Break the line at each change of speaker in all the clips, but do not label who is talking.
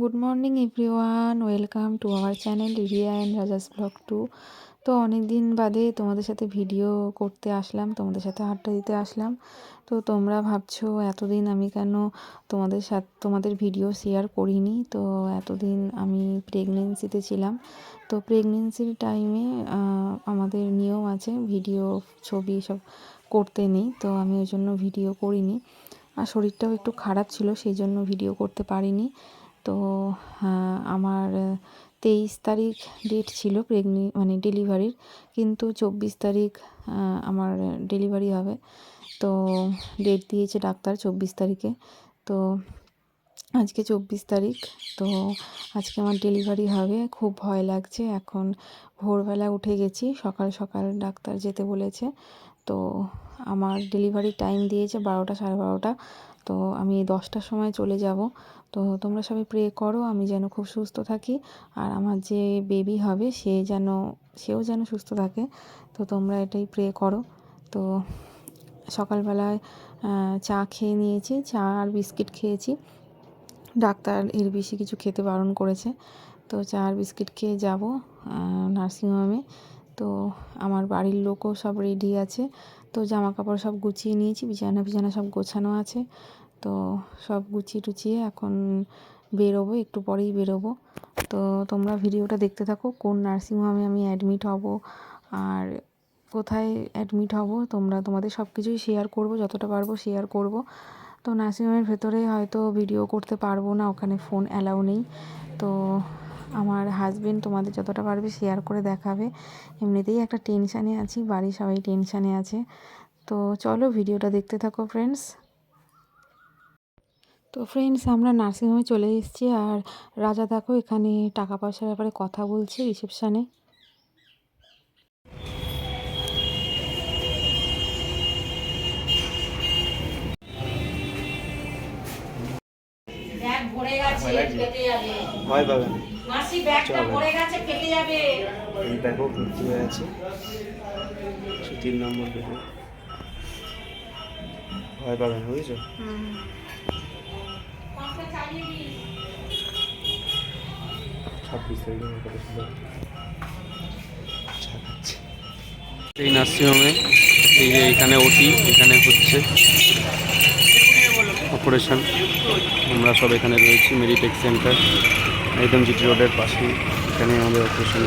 Good morning everyone welcome to our channel Riya and Rajas vlog two তো অনেক দিন বাদে তোমাদের সাথে ভিডিও করতে আসলাম, তোমাদের সাথে আড্ডা দিতে আসলাম। তো তোমরা ভাবছ, এতদিন আমি কেন তোমাদের সাথে, তোমাদের ভিডিও শেয়ার করিনি? তো এতদিন আমি প্রেগনেন্সিতে ছিলাম। তো প্রেগনেন্সির টাইমে আমাদের নিয়ম আছে ভিডিও ছবি সব করতে নেই। তো আমি ওই জন্য ভিডিও করিনি। আর শরীরটাও একটু খারাপ ছিল, সেই জন্য ভিডিও করতে পারিনি। তো হ্যাঁ, আমার তেইশ তারিখ ডেট ছিল প্রেগনি মানে ডেলিভারির কিন্তু চব্বিশ তারিখ আমার ডেলিভারি হবে। তো ডেট দিয়েছে ডাক্তার চব্বিশ তারিখে। তো আজকে চব্বিশ তারিখ। তো আজকে আমার ডেলিভারি হবে। খুব ভয় লাগছে। এখন ভোরবেলা উঠে গেছি। সকাল সকাল ডাক্তার যেতে বলেছে। তো আমার ডেলিভারি টাইম দিয়েছে বারোটা সাড়ে বারোটা। তো আমি দশটার সময় চলে যাব। তো তোমরা সবাই প্রে করো, আমি যেন খুব সুস্থ থাকি। আর আমার যে বেবি হবে, সে যেন, সেও যেন সুস্থ থাকে। তো তোমরা এটাই প্রে করো। তো সকালবেলায় চা খেয়ে নিয়েছি। চা আর বিস্কিট খেয়েছি। ডাক্তার এর বেশি কিছু খেতে বারণ করেছে। তো চা আর বিস্কিট খেয়ে যাব নার্সিংহোমে। তো আমার বাড়ির লোকও সব রেডি আছে। তো জামা কাপড় সব গুছিয়ে নিয়েছি, বিছানা বিছানা সব গোছানো আছে। তো সব গুছিয়ে টুচিয়ে এখন বেরোবো, একটু পরেই বেরোবো। তো তোমরা ভিডিওটা দেখতে থাকো, কোন নার্সিংহোমে আমি অ্যাডমিট হব আর কোথায় অ্যাডমিট হব, তোমরা তোমাদের সব কিছুই শেয়ার করব, যতটা পারব শেয়ার করব। তো নার্সিংহোমের ভেতরে হয়তো ভিডিও করতে পারব না, ওখানে ফোন অ্যালাউ নেই। তো আমার হাজবেন্ড তোমাদের যতটা পারবে শেয়ার করে দেখাবে। এমনিতেই একটা টেনশানে আছি, বাড়ির সবাই টেনশানে আছে। তো চলো ভিডিওটা দেখতে থাকো ফ্রেন্ডস তো ফ্রেন্ডস আমরা নার্সিংহোমে চলে এসেছি আর রাজা দেখো এখানে টাকা পয়সার ব্যাপারে কথা বলছে রিসেপশানে
ভয় পাবেন
মাসি ব্যাগটা। ভরে গেছে ফেটে যাবে।
এই ব্যাগও ভর্তি হয়ে আছে তিন নম্বর ব্যাগে ভয় পাবেন বুঝেছ? ছাব্বিশ তারিখে। এই নার্সিংহোমে এই যে এখানে ওটি এখানে হচ্ছে অপারেশন। আমরা সব এখানে রয়েছি মেডিটেক সেন্টার একদম জিটি রোডের পাশেই। এখানে আমাদের অপারেশন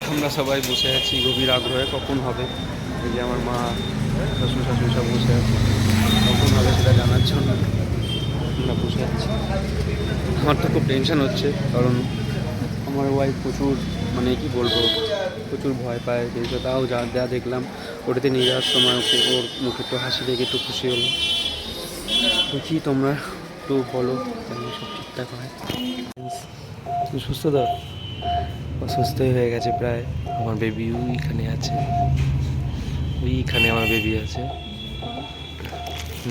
আমরা সবাই বসে আছি, গভীর আগ্রহে কখন হবে? এই যে আমার মা, শ্বশুর শাশুড়ি সব বসে আছে। কখন হবে সেটা জানার জন্য আমরা বসে আছি। আমার তো খুব টেনশন হচ্ছে, কারণ আমার ওয়াইফ প্রচুর মানে কি বলব, প্রচুর ভয় পায় কিন্তু তাও যা যা দেখলাম, ওটাতে নিয়ে যাওয়ার সময় ওকে, ওর মুখে একটু হাসি দেখে একটু খুশি হলো দেখি তোমরা একটু বলো সব ঠিকঠাক হয়। তুমি সুস্থ তো? অসুস্থই হয়ে গেছে প্রায়। আমার বেবি ওইখানে আছে। ওইখানে আমার বেবি আছে।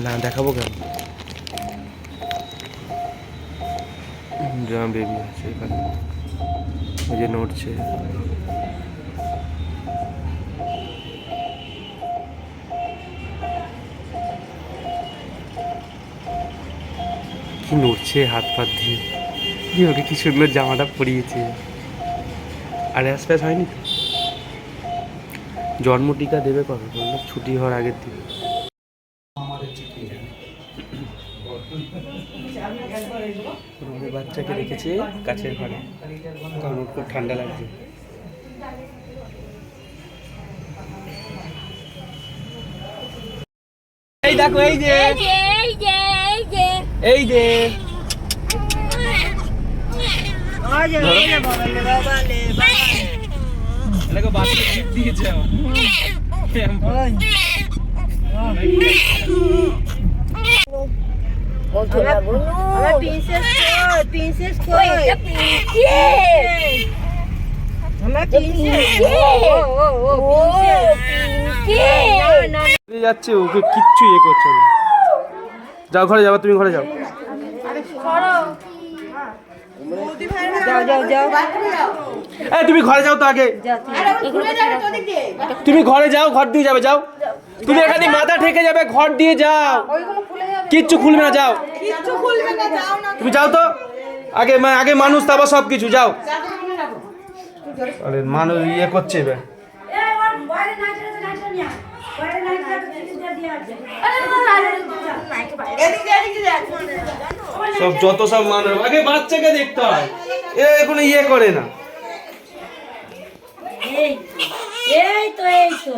না, দেখাবো কেন? আমার বেবি আছে এখানে। ওই যে নড়ছে। কি নড়ছে হাত পাত দিয়ে কি ওকে কি সুন্দর জামাটা পরিয়েছে। আর অ্যাস প্যাস হয়নি তো? জন্ম টিকা দেবে কবে বলল? ছুটি হওয়ার আগের দিন। আমাদের বাচ্চাকে রেখেছে কাছের ঘরে। কারণ ওর খুব ঠান্ডা লাগছে। এই দেখো এই যে এই যে। যাচ্ছে ওকে কিচ্ছু ইয়ে করছে না। যাও ঘরে যাও তুমি ঘরে যাও।
যাও যাও যাও
এই তুমি ঘরে যাও তো আগে। তুমি ঘরে যাও ঘর দিয়ে যাবে যাও। তুমি এখানে মাথা ঠেকে যাবে ঘর দিয়ে যাও। কিচ্ছু খুলবে না যাও।
কিচ্ছু খুলবে না যাও না
তুমি যাও তো। আগে আগে মানুষ তারপর সব কিছু যাও। আরে মানুষ ইয়ে করছে এবার। সব যত সব মানুষ আগে বাচ্চাকে দেখতে হয়। এ কোনো ইয়ে করে না।
এই তো এই তো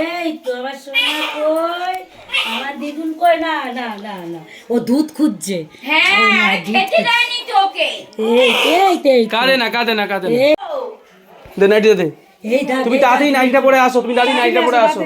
এই তো আমার সোনা কই আমার দিদুন কই না না না না ও দুধ খুঁজছে
হ্যাঁ খেতে দেয়নি
এই এই এই
কাঁদে না কাঁদে না কাঁদে না। দে, নাইটি দে। তুমি তাড়াতাড়ি নাইটটা পরে আসো, তুমি তাড়াতাড়ি নাইটটা পরে আসো।